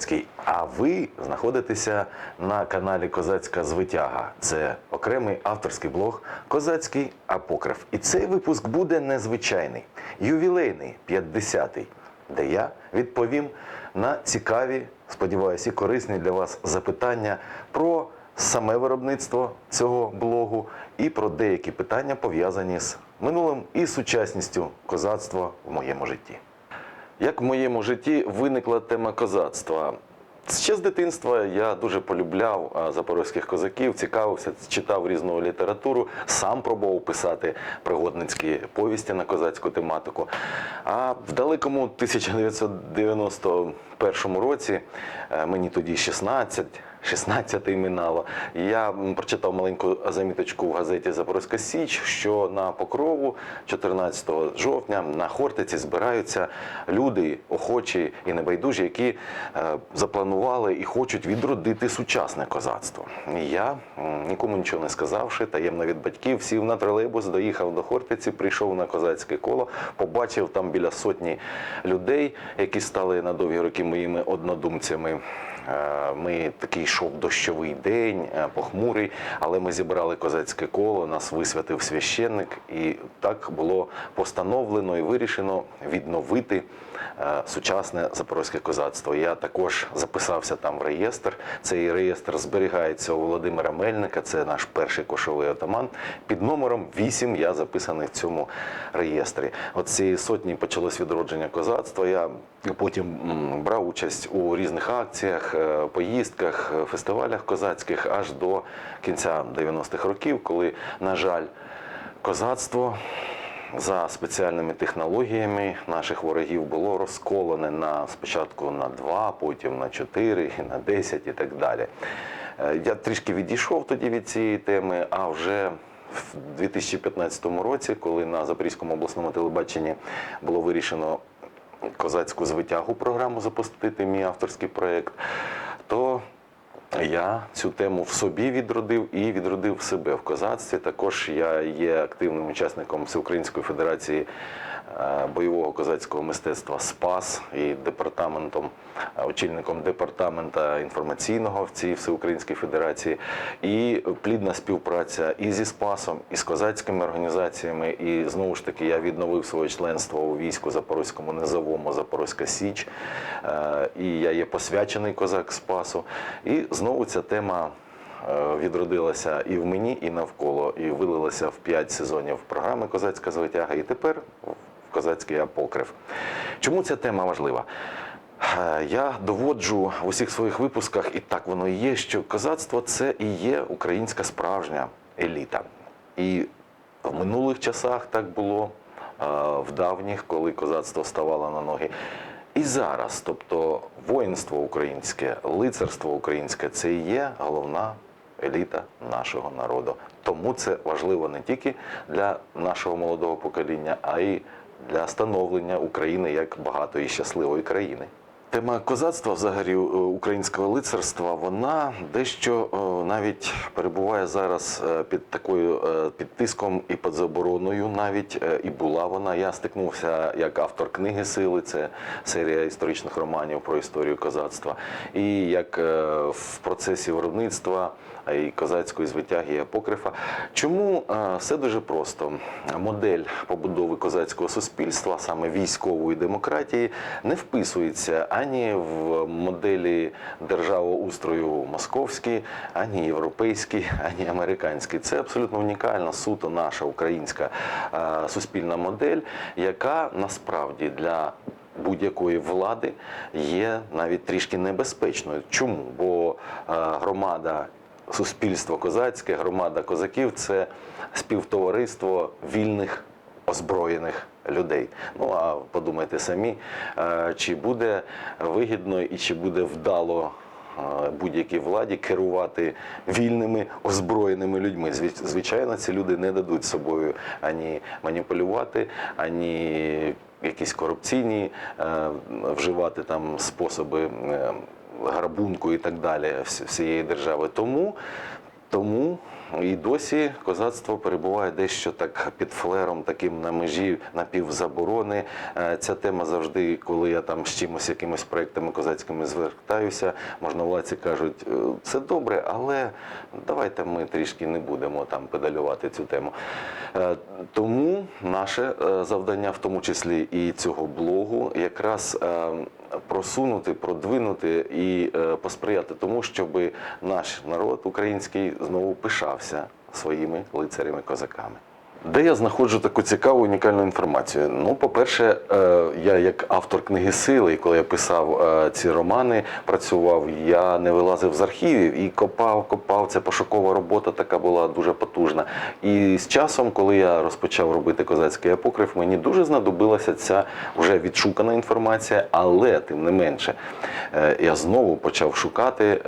Валентин А ви знаходитеся на каналі Козацька Звитяга. Це окремий авторський блог Козацький Апокриф. І цей випуск буде незвичайний, ювілейний, 50-й, де я відповім на цікаві, сподіваюся, і корисні для вас запитання про саме виробництво цього блогу і про деякі питання пов'язані з минулим і сучасністю козацтва в моєму житті. Як в моєму житті виникла тема козацтва? Ще з дитинства я дуже полюбляв запорозьких козаків, цікавився, читав різну літературу, сам пробував писати пригодницькі повісті на козацьку тематику. А в далекому 1991 році е, мені тоді 16. 16 минало. Я прочитав маленьку заміточку в газеті Запорозька Січ, що на покрову 14 жовтня на Хортиці збираються люди, охочі і небайдужі, які е, запланували і хочуть відродити сучасне козацтво. Я, нікому нічого не сказавши, таємно від батьків, сів на тролейбус, доїхав до Хортиці, прийшов на козацьке коло, побачив там біля сотні людей, які стали на довгі роки моїми однодумцями. Е, Ми такий йшов дощовий день, е, похмурий, але ми зібрали козацьке коло, нас висвятив священник, і так було постановлено і вирішено відновити сучасне запорозьке козацтво. Я також записався там в реєстр. Цей реєстр зберігається у Володимира Мельника, це наш перший кошовий отаман. Під номером 8 я записаний в цьому реєстрі. От цієї сотні почалось відродження козацтва. Я потім брав участь у різних акціях, е, поїздках, е, фестивалях козацьких аж до кінця 90-х років, коли, на жаль, козацтво за спеціальними технологіями наших ворогів було розколене на спочатку на два, потім на чотири, на 10 і так далі. Е, Я трішки відійшов тоді від цієї теми, а вже в 2015 році, коли на Запорізькому обласному телебаченні було вирішено козацьку звитягу програму запустити мій авторський проєкт, то я цю тему в собі відродив і відродив себе в козацтві. Також я є активним учасником Всеукраїнської федерації бойового козацького мистецтва СПАС і департаментом, е, очільником департамента інформаційного в цій всеукраїнській федерації. І плідна співпраця і зі СПАСом, і з козацькими організаціями. І знову ж таки я відновив своє членство у війську Запорозькому низовому Запорозька Січ. Е, І я є посвячений козак Спасу. І знову ця тема е, відродилася і в мені, і навколо, і вилилася в п'ять сезонів програми Козацька звитяга, і тепер козацький апокриф. Чому ця тема важлива? Е, Я доводжу в усіх своїх випусках, і так воно і є, що козацтво це і є українська справжня еліта. І в минулих часах так було, е, в давніх, коли козацтво ставало на ноги. І зараз, тобто воїнство українське, лицарство українське це і є головна еліта нашого народу. Тому це важливо не тільки для нашого молодого покоління, а й для становлення України як багатої щасливої країни. Тема козацтва, взагалі е, українського лицарства, вона дещо е, навіть перебуває зараз е, під такою під тиском і під забороною. Навіть і була вона. Я стикнувся як автор книги Сили, це серія історичних романів про історію козацтва, і як в процесі виробництва і козацької звитяги і апокрифа. Чому все дуже просто? Модель побудови козацького суспільства, саме військової демократії, не вписується ані в моделі державоустрою московській, ані європейській, ані американській. Це абсолютно унікальна, суто наша українська е, суспільна модель, яка насправді для будь-якої влади є навіть трішки небезпечною. Чому? Бо е, громада суспільство козацьке, громада козаків це співтовариство вільних озброєних людей. Ну а подумайте самі, е, чи буде вигідно і чи буде вдало. е, Будь-якій владі керувати вільними озброєними людьми. Звичайно, ці люди не дадуть собою ані маніпулювати, ані якісь корупційні е, вживати там способи грабунку і так далі всієї держави. Тому Тому і досі козацтво перебуває дещо так під флером, таким на межі напівзаборони. Е, Ця тема завжди, коли я там з чимось, якимось проектами козацькими звертаюся, можновладці кажуть, «Е, це добре, але давайте ми трішки не будемо там педалювати цю тему. Е, Тому наше завдання, в тому числі і цього блогу, якраз просунути, продвинути і е, посприяти тому, щоб наш народ український знову пишався своїми лицарями-козаками. Де я знаходжу таку цікаву унікальну інформацію? Ну, по-перше, е, я як автор книги сили, і коли я писав е, ці романи, працював, я не вилазив з архівів і копав, копав. Це пошукова робота така була дуже потужна. І з часом, коли я розпочав робити козацький апокриф, мені дуже знадобилася ця вже відшукана інформація, але тим не менше, е, я знову почав шукати.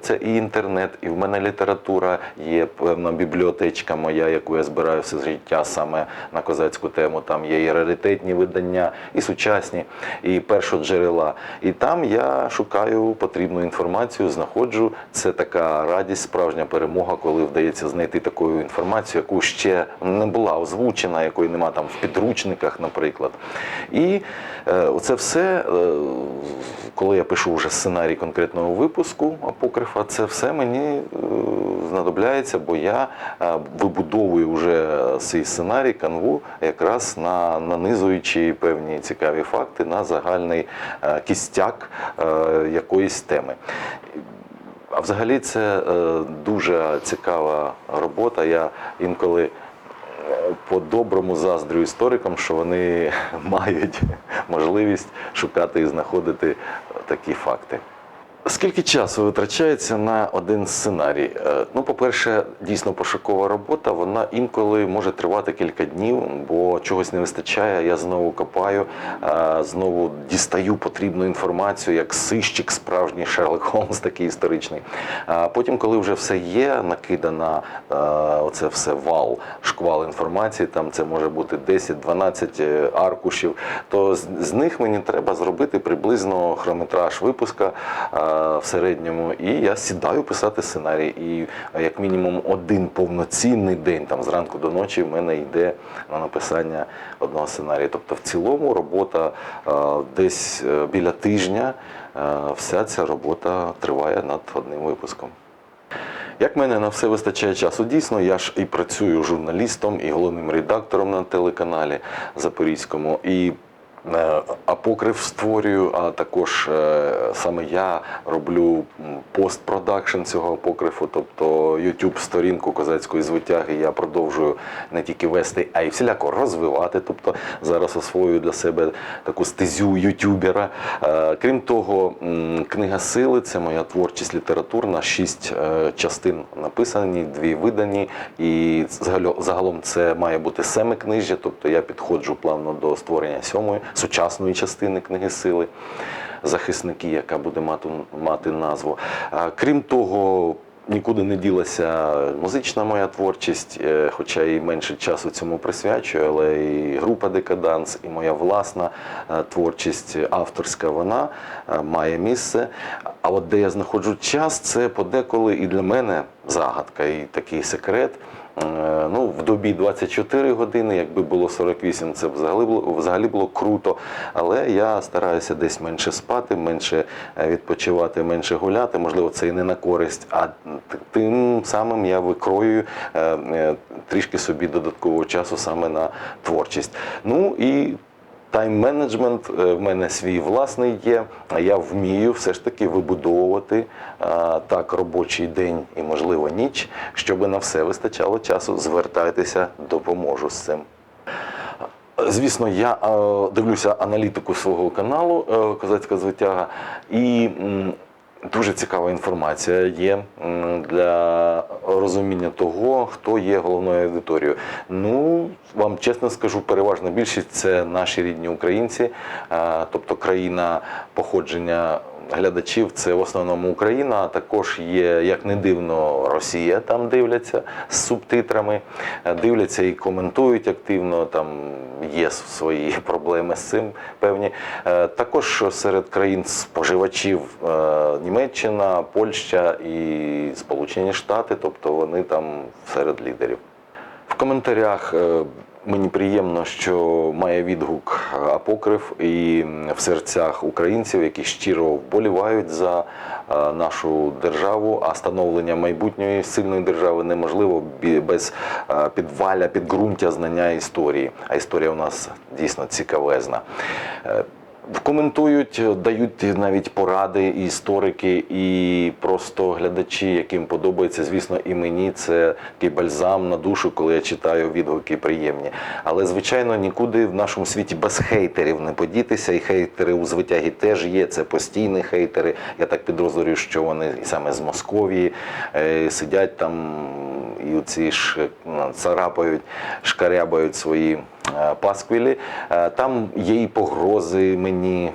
Це і інтернет, і в мене література є певна бібліотечка моя, яку я збираю все життя саме на козацьку тему. Там є і раритетні видання, і сучасні, і першоджерела. І там я шукаю потрібну інформацію, знаходжу. Це така радість, справжня перемога, коли вдається знайти таку інформацію, яку ще не була озвучена, якої нема там в підручниках, наприклад. І е, це все, е, коли я пишу вже сценарій конкретного випуску апокрифа, це все мені е, знадобляється, бо я е, вибудовую вже свій сценарій, канву, якраз на нанизуючи певні цікаві факти на загальний е, кістяк е, якоїсь теми. А взагалі це е, дуже цікава робота. Я інколи по-доброму заздрю історикам, що вони мають можливість шукати і знаходити такі факти. Скільки часу витрачається на один сценарій? Е, Ну, по-перше, дійсно пошукова робота, вона інколи може тривати кілька днів, бо чогось не вистачає. Я знову копаю, е, знову дістаю потрібну інформацію, як сищик, справжній Шерлок Холмс, такий історичний. Потім, коли вже все є, накидана е, оце все вал, шквал інформації, там це може бути 10-12 е, аркушів, то з, них мені треба зробити приблизно хронометраж випуска в середньому, і я сідаю писати сценарій. І е, як мінімум один повноцінний день, там зранку до ночі, в мене йде на написання одного сценарія. Тобто, в цілому робота е, десь е, біля тижня. Вся ця робота триває над одним випуском. Як мене на все вистачає часу? Дійсно, я ж і працюю журналістом, і головним редактором на телеканалі Запорізькому. І е, апокриф створюю, а також е, саме я роблю постпродакшн цього апокрифу, тобто youtube сторінку козацької звитяги я продовжую не тільки вести, а й всіляко розвивати. Тобто зараз освоюю для себе таку стезю ютубера. Е, Крім того, книга сили це моя творчість літературна, шість частин написані, дві видані. І загало- загалом це має бути семикнижжя, тобто я підходжу плавно до створення сьомої сучасної частини книги сили. Захисники, яка буде мати, мати назву. Крім того, нікуди не ділася музична моя творчість, е, хоча і менше часу цьому присвячую, але і група Декаданс, і моя власна е, творчість авторська, вона е, має місце. А от де я знаходжу час, це подеколи і для мене загадка, і такий секрет. Е, Ну, в добі 24 години, якби було 48, це взагалі було, взагалі було круто. Але я стараюся десь менше спати, менше е, відпочивати, менше гуляти. Можливо, це і не на користь, а тим самим я викроюю е, е, трішки собі додаткового часу саме на творчість. Ну і Тайм-менеджмент е, в мене свій власний є. а Я вмію все ж таки вибудовувати так робочий день і, можливо, ніч, щоб на все вистачало часу. Звертайтеся, допоможу з цим. Звісно, я е, дивлюся аналітику свого каналу е, Козацька звитяга і дуже цікава інформація є для розуміння того, хто є головною аудиторією. Ну, вам чесно скажу, переважна більшість це наші рідні українці, тобто країна походження глядачів це в основному Україна, а також є, як не дивно, Росія там дивляться з субтитрами, е, дивляться і коментують активно. Там є свої проблеми з цим певні. Е, Також серед країн споживачів е, Німеччина, Польща і Сполучені Штати, тобто вони там серед лідерів. В коментарях мені приємно, що має відгук апокриф і в серцях українців, які щиро вболівають за е, нашу державу. А становлення майбутньої сильної держави неможливо без е, підваля, підґрунтя знання історії. А історія у нас дійсно цікавезна. Коментують, дають навіть поради і історики, і просто глядачі, яким подобається. Звісно, і мені це такий бальзам на душу, коли я читаю відгуки приємні. Але звичайно, нікуди в нашому світі без хейтерів не подітися. І хейтери у звитягі теж є. Це постійні хейтери. Я так підозрюю, що вони саме з Московії е, сидять там і оці ж е, царапають, шкарябають свої пасквілі. Е, Там є і погрози мені.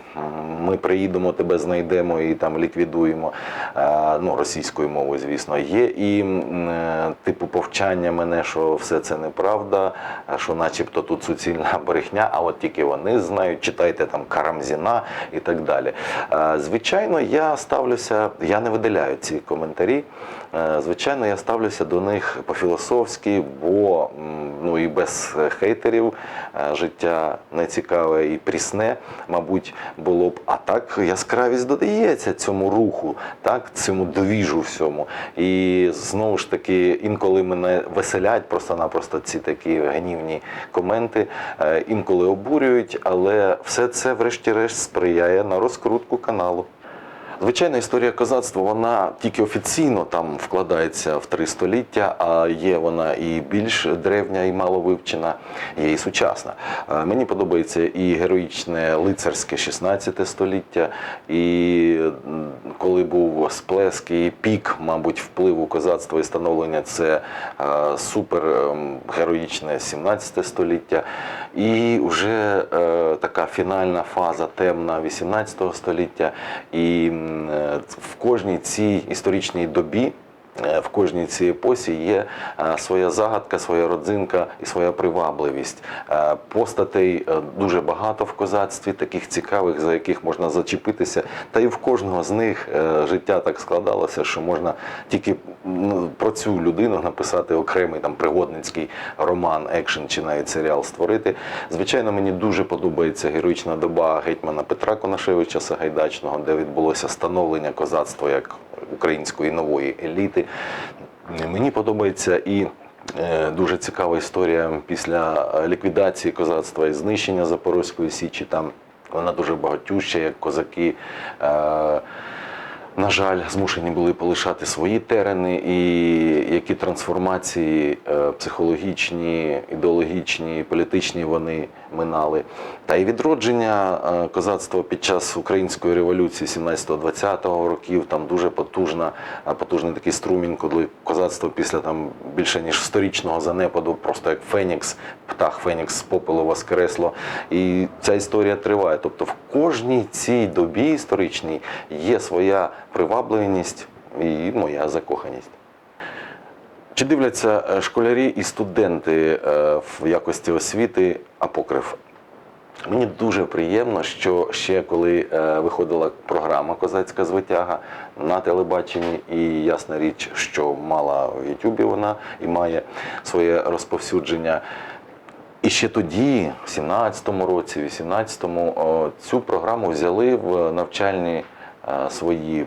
Ми приїдемо, тебе знайдемо і там ліквідуємо. Е, Ну, російською мовою, звісно, є. І е, типу повчання мене, що все це неправда, е, що начебто тут суцільна брехня, а от тільки вони знають, читайте там Карамзіна і так далі. Е, Звичайно, я ставлюся, я не видаляю ці коментарі. Е, Звичайно, я ставлюся до них по-філософськи, бо ну і без хейтерів е, життя не цікаве і прісне, мабуть, було б. А так яскравість додається цьому руху, так, цьому двіжу всьому. І знову ж таки, інколи мене веселять просто-напросто ці такі гнівні коменти, е, інколи обурюють, але все це, врешті-решт, сприяє на розкрутку каналу. Звичайно, історія козацтва вона тільки офіційно там вкладається в три століття, а є вона і більш древня, і мало вивчена, є і сучасна. Е, Мені подобається і героїчне лицарське 16 століття, і коли був сплеск і пік, мабуть, впливу козацтва і становлення, це е, супер ем, 17 століття. І вже е, така фінальна фаза темна 18 століття. І в кожній цій історичній добі. Е, В кожній цій епосі є е, своя загадка, своя родзинка і своя привабливість. Е, Постатей дуже багато в козацтві, таких цікавих, за яких можна зачепитися. Та і в кожного з них життя так складалося, що можна тільки ну, про цю людину написати окремий там пригодницький роман, екшен чи навіть серіал створити. Звичайно, мені дуже подобається героїчна доба гетьмана Петра Конашевича Сагайдачного, де відбулося становлення козацтва як української нової еліти. Мені подобається і е, дуже цікава історія після ліквідації козацтва і знищення Запорозької Січі. Там вона дуже багатюща, як козаки. е, на жаль, змушені були полишати свої терени, і які трансформації е, психологічні, ідеологічні, політичні вони минали. Та й відродження е, козацтва під час української революції 17-20 років там дуже потужна, е, потужний такий струмінь, коли козацтво після там більше ніж сторічного занепаду, просто як Фенікс, птах Фенікс з попелу воскресло. І ця історія триває. Тобто в кожній цій добі історичній є своя привабливість і моя закоханість. Чи дивляться е, школярі і студенти е, в якості освіти апокриф? Мені дуже приємно, що ще коли е, виходила програма Козацька звитяга на телебаченні, і ясна річ, що мала в Ютубі вона і має своє розповсюдження. І ще тоді, в 17-му році, 18-му, цю програму взяли в навчальні свої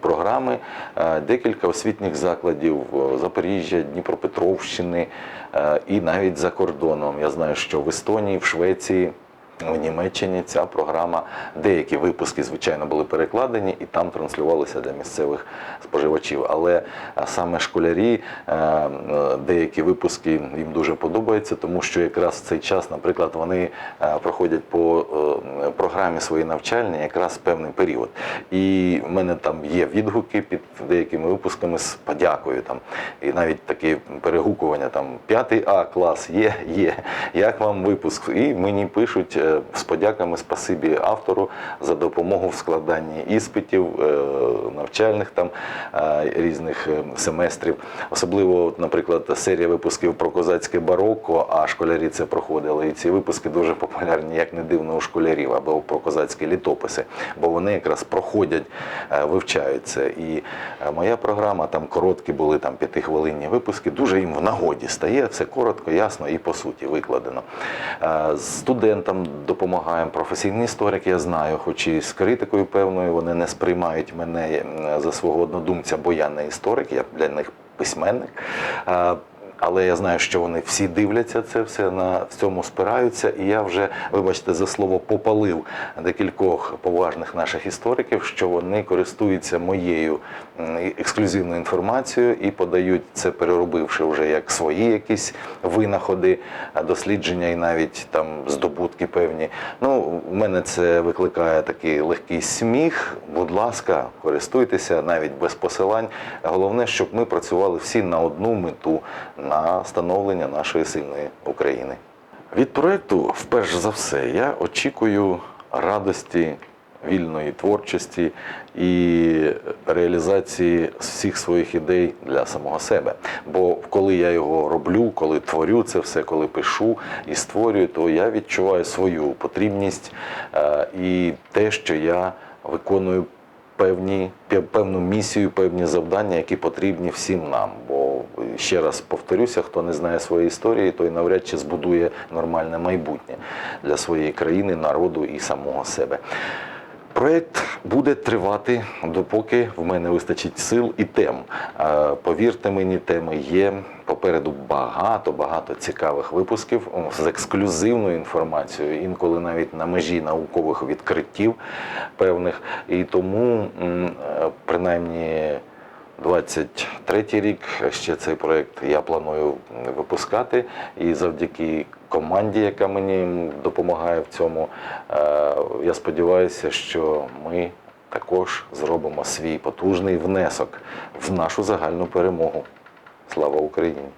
програми е, декілька освітніх закладів е, Запоріжжя, Дніпропетровщини е, і навіть за кордоном. Я знаю, що в Естонії, в Швеції. В Німеччині ця програма, деякі випуски, звичайно, були перекладені і там транслювалися для місцевих споживачів. Але саме школярі, е, деякі випуски їм дуже подобаються, тому що якраз в цей час, наприклад, вони е, проходять по е, програмі свої навчальні якраз певний період. І в мене там є відгуки під деякими випусками з подякою. Там і навіть такі перегукування там 5 А клас є, є. Як вам випуск? І мені пишуть з подяками спасибі автору за допомогу в складанні іспитів, е, навчальних там е, різних е, семестрів. Особливо, наприклад, серія випусків про козацьке бароко, а школярі це проходили. І ці випуски дуже популярні, як не дивно, у школярів або про козацькі літописи, бо вони якраз проходять, вивчають це. І моя програма там короткі були там п'ятихвилинні випуски, дуже їм в нагоді стає. Все коротко, ясно і по суті викладено. Студентам допомагаємо. Професійний історик, я знаю, хоч і з критикою певною, вони не сприймають мене е, за свого однодумця, бо я не історик, я для них письменник. Але я знаю, що вони всі дивляться це все на цьому спираються, і я вже, вибачте, за слово попалив декількох поважних наших істориків, що вони користуються моєю м, ексклюзивною інформацією і подають це, переробивши вже як свої якісь винаходи, дослідження і навіть там здобутки певні. Ну, в мене це викликає такий легкий сміх. Будь ласка, користуйтеся навіть без посилань. Головне, щоб ми працювали всі на одну мету на становлення нашої сильної України. Від проекту, вперше за все, я очікую радості, вільної творчості і реалізації всіх своїх ідей для самого себе. Бо коли я його роблю, коли творю це все, коли пишу і створюю, то я відчуваю свою потрібність е, і те, що я виконую певні, певну місію, певні завдання, які потрібні всім нам. Бо ще раз повторюся, хто не знає своєї історії, той навряд чи збудує нормальне майбутнє для своєї країни, народу і самого себе. Проєкт буде тривати, допоки в мене вистачить сил і тем. Е, Повірте мені, теми є. Попереду багато багато цікавих випусків з ексклюзивною інформацією, інколи навіть на межі наукових відкриттів певних. І тому, е, принаймні, 23 рік ще цей проект я планую випускати, і завдяки команді, яка мені допомагає в цьому, е, я сподіваюся, що ми також зробимо свій потужний внесок в нашу загальну перемогу. Слава Україні!